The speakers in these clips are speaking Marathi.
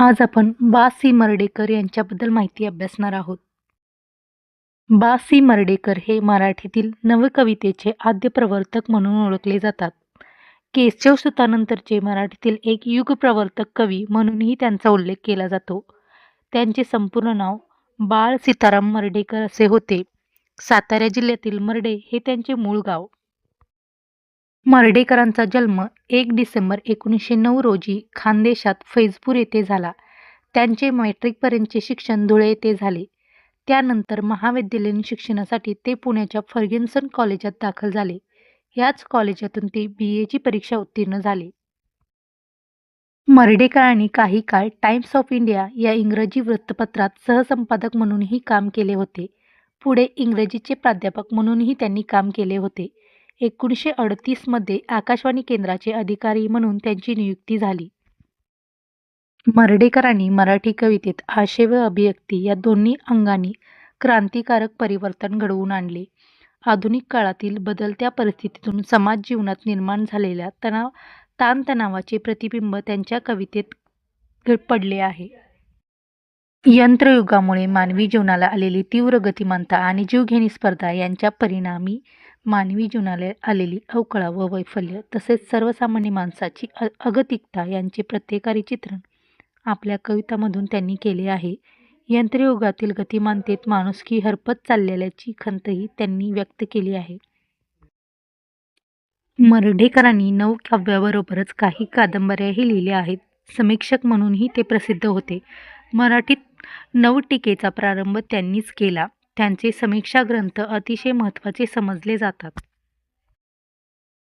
आज आपण बा सी मर्डेकर यांच्याबद्दल माहिती अभ्यासणार आहोत. बा सी मर्डेकर हे मराठीतील नवकवितेचे आद्य प्रवर्तक म्हणून ओळखले जातात. केशवसुतानंतरचे मराठीतील एक युगप्रवर्तक कवी म्हणूनही त्यांचा उल्लेख केला जातो. त्यांचे संपूर्ण नाव बाळ सीताराम मर्डेकर असे होते. सातारा जिल्ह्यातील मर्डे हे त्यांचे मूळ गाव. मर्डेकरांचा जन्म एक डिसेंबर एकोणीसशे नऊ रोजी खानदेशात फैजपूर येथे झाला. त्यांचे मॅट्रिकपर्यंतचे शिक्षण धुळे येथे झाले. त्यानंतर महाविद्यालयीन शिक्षणासाठी ते पुण्याच्या फर्ग्युसन कॉलेजात दाखल झाले. याच कॉलेजातून ते बी एची परीक्षा उत्तीर्ण झाले. मर्डेकरांनी काही काळ टाइम्स ऑफ इंडिया या इंग्रजी वृत्तपत्रात सहसंपादक म्हणूनही काम केले होते. पुढे इंग्रजीचे प्राध्यापक म्हणूनही त्यांनी काम केले होते. एकोणीसशे अडतीसमध्ये आकाशवाणी केंद्राचे अधिकारी म्हणून त्यांची नियुक्ती झाली. मर्डेकरांनी मराठी कवितेत आशय व अभिव्यक्ती या दोन्ही अंगांनी क्रांतिकारक परिवर्तन घडवून आणले. आधुनिक काळातील बदलत्या परिस्थितीतून समाज जीवनात निर्माण झालेल्या तणाव ताणतणावाचे प्रतिबिंब त्यांच्या कवितेत पडले आहे. यंत्रयुगामुळे मानवी जीवनाला आलेली तीव्र गतिमानता आणि जीवघेणी स्पर्धा यांच्या परिणामी मानवी जीवनाला आलेली अवकळा व वैफल्य तसेच सर्वसामान्य माणसाची अ अगतिकता यांचे प्रत्येकारी चित्रण आपल्या कवितामधून त्यांनी केले आहे. यंत्रयुगातील गतिमानतेत माणुसकी हरपत चाललेल्याची खंतही त्यांनी व्यक्त केली आहे. मर्ढेकरांनी नवकाव्याबरोबरच काही कादंबऱ्याही लिहिल्या आहेत. समीक्षक म्हणूनही ते प्रसिद्ध होते. मराठीत नवटिकेचा प्रारंभ त्यांनीच केला. त्यांचे समीक्षा ग्रंथ अतिशय महत्त्वाचे समजले जातात.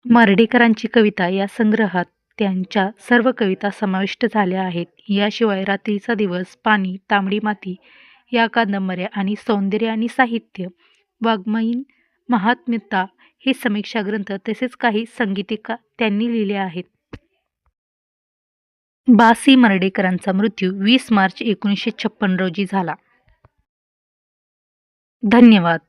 मर्ढेकरांची कविता या संग्रहात त्यांच्या सर्व कविता समाविष्ट झाल्या आहेत. याशिवाय रात्रीचा दिवस पाणी तांबडी माती या कादंबऱ्या आणि सौंदर्य आणि साहित्य वाङ्मयीन महात्म्यता हे समीक्षा ग्रंथ तसेच काही संगीतिका त्यांनी लिहिले आहेत. बासी मर्डेकरांचा मृत्यू वीस मार्च एकोणीसशे छप्पन रोजी झाला. धन्यवाद.